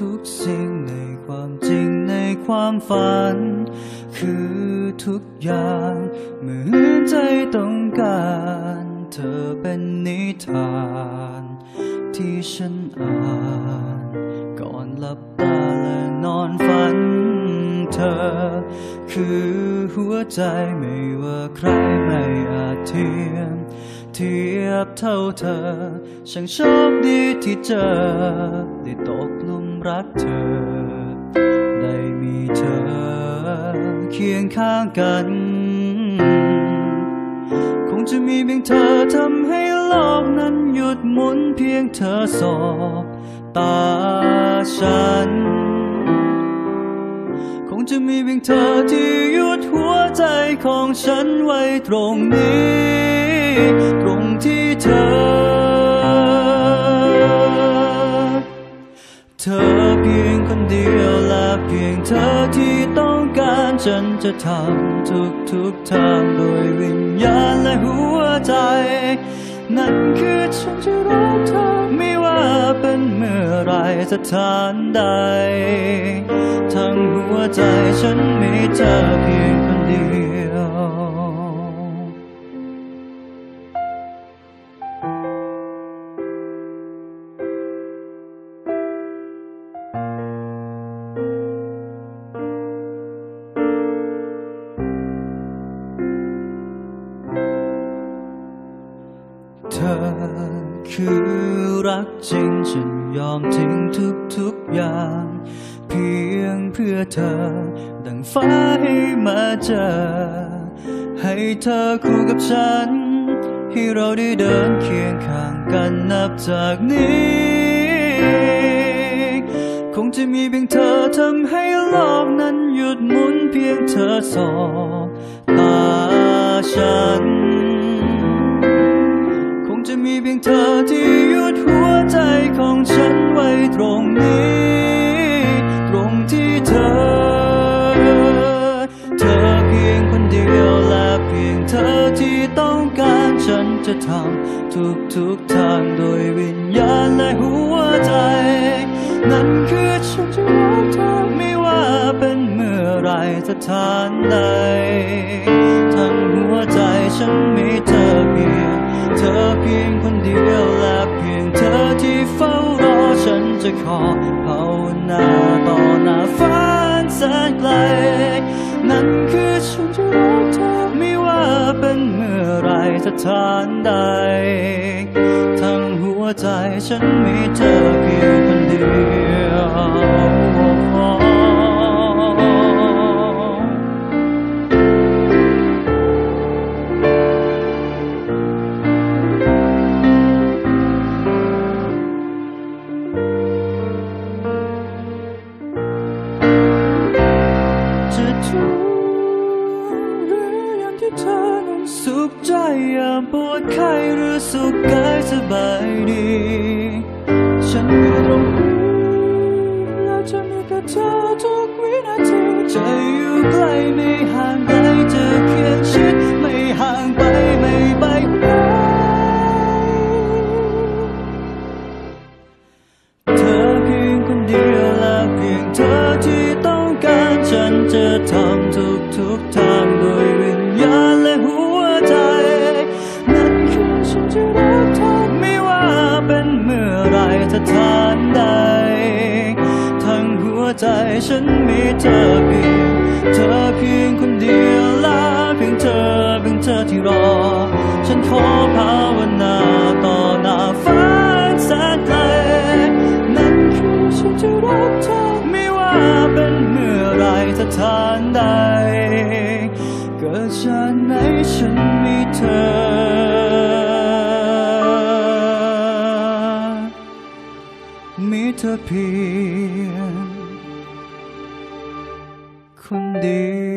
ทุกสิ่งในความจริงในความฝัน คือทุกอย่างเหมือนใจต้องการ เธอเป็นนิทาน ที่ฉันอ่าน ก่อนหลับตาและนอนฝัน เธอ คือหัวใจไม่ว่าใครไม่อาจเทียมเทียบเท่าเธอช่างโชคดีที่เจอได้ตก รักเธอ ได้มีเธอ เคียงข้างกัน คงจะมีเพียงเธอทำให้โลกนั้นหยุดหมุนเพียงเธอสอบตาฉัน คงจะมีเพียงเธอที่หยุดหัวใจของฉันไว้ตรงนี้ จะทำทุกทุกๆทางโดยวิญญาณและหัวใจ นั่นคือฉันจะรักเธอไม่ว่าเป็นเมื่อไรสถานใด ทั้งหัวใจฉันมีเธอเพียงคนเดียว อ คือรักจริงฉันยอมทิ้งทุกทุกๆอย่าง เพียงเพื่อเธอ ดังฟ้าให้มาเจอ ให้เธอคู่กับฉัน ให้เราได้เดินเคียงข้างกันนับจากนี้ คงจะมีเพียงเธอทำให้โลกนั้นหยุดหมุนเพียงเธอสอบตาฉัน จะมีเพียงเธอที่หยุดหัวใจของฉันไว้ตรงนี้ ตรงที่เธอ เธอเพียงคนเดียวและเพียงเธอที่ต้องการฉันจะทำทุกทุกๆทางโดยวิญญาณและหัวใจ นั่นคือฉันจะรักเธอไม่ว่าเป็นเมื่อไรสถานใด เธอเพียงคนเดียวและเพียงเธอที่เฝ้ารอฉันจะขอภาวนาต่อหน้าฟ้าแสนไกล นั่นคือฉันจะรักเธอไม่ว่าเป็นเมื่อไรสถานใด ทั้งหัวใจฉันมีเธอ ที่เธอนั้นสุขใจยามปวดไข้หรือสุขกายสบายดี ฉันอยู่ตรงนี้และจะมีกับเธอทุกวินาทีจะอยู่ใกล้ไม่ห่างไกลจะ เป็นเมื่อไรสถาทานใด ทั้งหัวใจฉันมีเธอเพียง เธอเพียงคนเดียวและเพียงเธอเพียงเธอที่รอ ฉันขอภาวนาต่อหน้าฟ้าแสนไกลนั่นคือฉันจะรักเธอไม่ว่าเป็นเมื่อไรสถานใด เกิดชาติไหนฉันมีเธอ มีเธอเพียงคนเดี